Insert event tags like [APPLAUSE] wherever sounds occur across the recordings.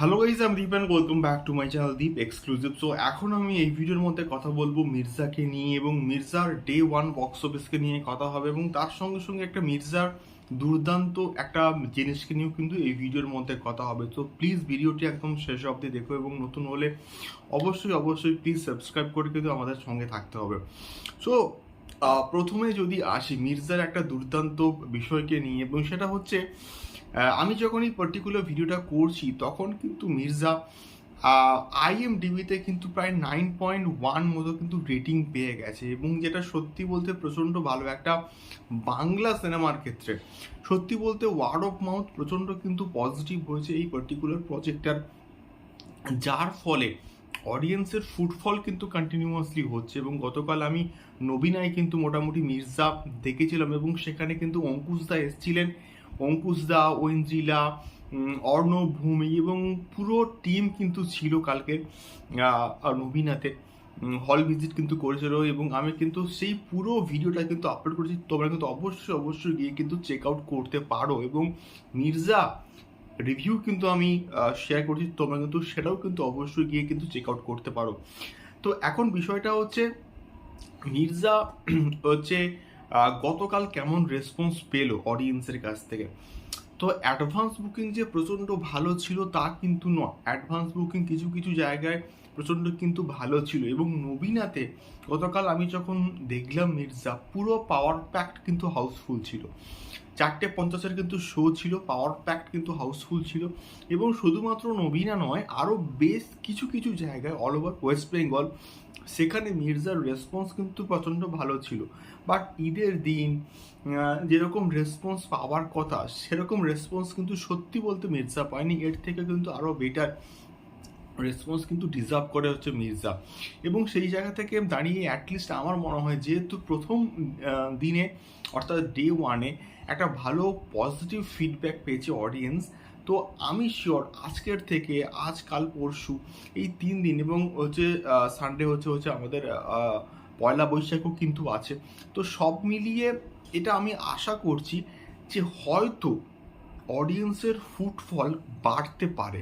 Hello guys আমি Deep and welcome back to my channel Deep exclusive so এখন আমি এই ভিডিওর মধ্যে কথা বলব মির্জাকে নিয়ে এবং মির্জার ডে ওয়ান বক্স অফিসকে নিয়ে কথা হবে এবং তার সঙ্গে সঙ্গে একটা মির্জার দুর্দান্ত একটা জিনিসকে নিয়েও কিন্তু এই ভিডিওর মধ্যে কথা হবে। তো প্লিজ ভিডিওটি একদম শেষ অবধি দেখো এবং নতুন হলে অবশ্যই অবশ্যই প্লিজ সাবস্ক্রাইব করে কিন্তু আমাদের সঙ্গে থাকতে হবে। সো প্রথমে যদি আসি, মির্জার একটা দুর্দান্ত বিষয়কে নিয়ে এবং সেটা হচ্ছে আমি যখন এই পার্টিকুলার ভিডিওটা করছি, তখন কিন্তু মির্জা আইএমডিবিতে কিন্তু প্রায় নাইন পয়েন্ট ওয়ান মতো কিন্তু রেটিং পেয়ে গেছে। এবং যেটা সত্যি বলতে প্রচণ্ড ভালো, একটা বাংলা সিনেমার ক্ষেত্রে সত্যি বলতে ওয়ার্ড অফ মাউথ প্রচণ্ড কিন্তু পজিটিভ হয়েছে এই পার্টিকুলার প্রজেক্টটার যার ফলে অডিয়েন্সের ফুটফল কিন্তু কন্টিনিউয়াসলি হচ্ছে এবং গতকাল আমি নবীনায় কিন্তু মোটামুটি মির্জা দেখেছিলাম এবং সেখানে কিন্তু অঙ্কুশদা এসেছিলেন অঙ্কুশদা উম, অর্ণব ভূমি এবং পুরো টিম কিন্তু ছিল কালকে আহ, নবীনাতে হল ভিজিট কিন্তু করেছিল এবং আমি কিন্তু সেই পুরো ভিডিওটা কিন্তু আপলোড করেছি। তোমরা কিন্তু অবশ্যই অবশ্যই গিয়ে কিন্তু চেক আউট করতে পারো এবং মির্জা রিভিউ কিন্তু আমি শেয়ার করছি। তোমরা কিন্তু সেটাও কিন্তু অবশ্যই গিয়ে কিন্তু চেক আউট করতে পারো। তো এখন বিষয়টা হচ্ছে মির্জা [CLEARS THROAT] হচ্ছে গতকাল কেমন রেসপন্স পেল অডিয়েন্সের কাছ থেকে? তো অ্যাডভান্স বুকিং যে প্রচণ্ড ভালো ছিল তা কিন্তু নয়। অ্যাডভান্স বুকিং কিছু কিছু জায়গায় প্রচণ্ড কিন্তু ভালো ছিল এবং নবীনাতে গতকাল আমি যখন দেখলাম মির্জা, পুরো পাওয়ার প্যাক্ট কিন্তু হাউসফুল ছিল। চারটে পঞ্চাশের কিন্তু শো ছিল পাওয়ার প্যাক্ট কিন্তু হাউসফুল ছিল এবং শুধুমাত্র নবীনা নয় আরও বেশ কিছু কিছু জায়গায় অল ওভার ওয়েস্ট বেঙ্গল সেখানে মির্জার রেসপন্স কিন্তু প্রচণ্ড ভালো ছিল। বাট ঈদের দিন যেরকম রেসপন্স পাওয়ার কথা, সেরকম রেসপন্স কিন্তু সত্যি বলতে মির্জা পায়নি। এর থেকে কিন্তু আরও বেটার রেসপন্স কিন্তু ডিজার্ভ করে হচ্ছে মির্জা। এবং সেই জায়গা থেকে দাঁড়িয়ে অ্যাটলিস্ট আমার মনে হয় যেহেতু প্রথম দিনে, অর্থাৎ ডে ওয়ানে একটা ভালো পজিটিভ ফিডব্যাক পেয়েছে অডিয়েন্স তো আমি শিওর আজকের থেকে, আজ, কাল, পরশু এই তিন দিন এবং হচ্ছে সানডে হচ্ছে হচ্ছে আমাদের পয়লা বৈশাখও কিন্তু আছে। তো সব মিলিয়ে এটা আমি আশা করছি যে হয়তো অডিয়েন্সের ফুটফল বাড়তে পারে।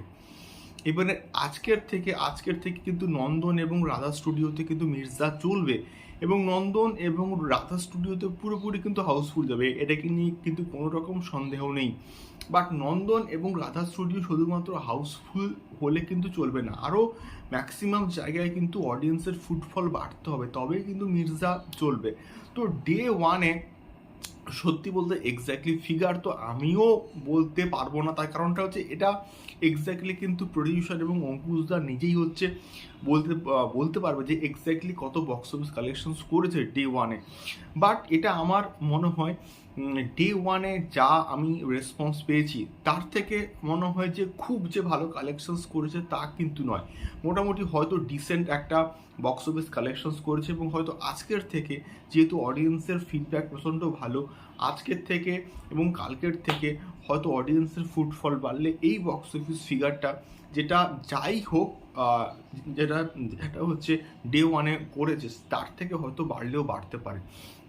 এবারে আজকের থেকে আজকের থেকে কিন্তু নন্দন এবং রাধা স্টুডিওতে কিন্তু মির্জা চলবে এবং নন্দন এবং রাধা স্টুডিওতে পুরোপুরি কিন্তু হাউসফুল যাবে এটাকে নিয়ে কিন্তু কোনো রকম সন্দেহ নেই। বাট নন্দন এবং রাধা স্টুডিও শুধুমাত্র হাউসফুল হলে কিন্তু চলবে না আরও ম্যাক্সিমাম জায়গায় কিন্তু অডিয়েন্সের ফুটফল বাড়তে হবে, তবেই কিন্তু মির্জা চলবে। তো ডে ওয়ানে সত্যি বলতে এক্স্যাক্টলি ফিগার তো আমিও বলতে পারব না। তার কারণটা হচ্ছে এটা এক্স্যাক্টলি কিন্তু প্রডিউসার এবং অঙ্কুশদা নিজেই হচ্ছে বলতে বলতে পারবে যে এক্স্যাক্টলি কত বক্স অফিস কালেকশনস করেছে ডে ওয়ানে বাট এটা আমার মনে হয় ডে ওয়ানে যা আমি রেসপন্স পেয়েছি, তার থেকে মনে হয় যে খুব যে ভালো কালেকশনস করেছে তা কিন্তু নয়। মোটামুটি হয়তো ডিসেন্ট একটা বক্স অফিস কালেকশনস করেছে এবং হয়তো আজকের থেকে যেহেতু অডিয়েন্সের ফিডব্যাক প্রচণ্ড ভালো আজকের থেকে এবং কালকের থেকে হয়তো অডিয়েন্সের ফুটফল বাড়লে এই বক্স অফিস ফিগারটা যেটা যাই হোক যেটা যেটা হচ্ছে ডে ওয়ানে করেছে, তার থেকে হয়তো বাড়লেও বাড়তে পারে।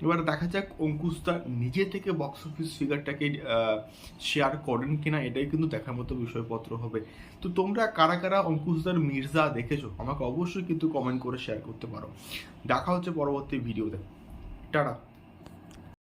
এবার দেখা যাক অঙ্কুশদা নিজে থেকে বক্স অফিস ফিগারটাকে শেয়ার করেন কিনা, এটাই কিন্তু দেখার মতো বিষয়পত্র হবে। তো তোমরা কারা কারা অঙ্কুশদার মির্জা দেখেছ, আমাকে অবশ্যই কিন্তু কমেন্ট করে শেয়ার করতে পারো। দেখা হচ্ছে পরবর্তী ভিডিওতে টাটা।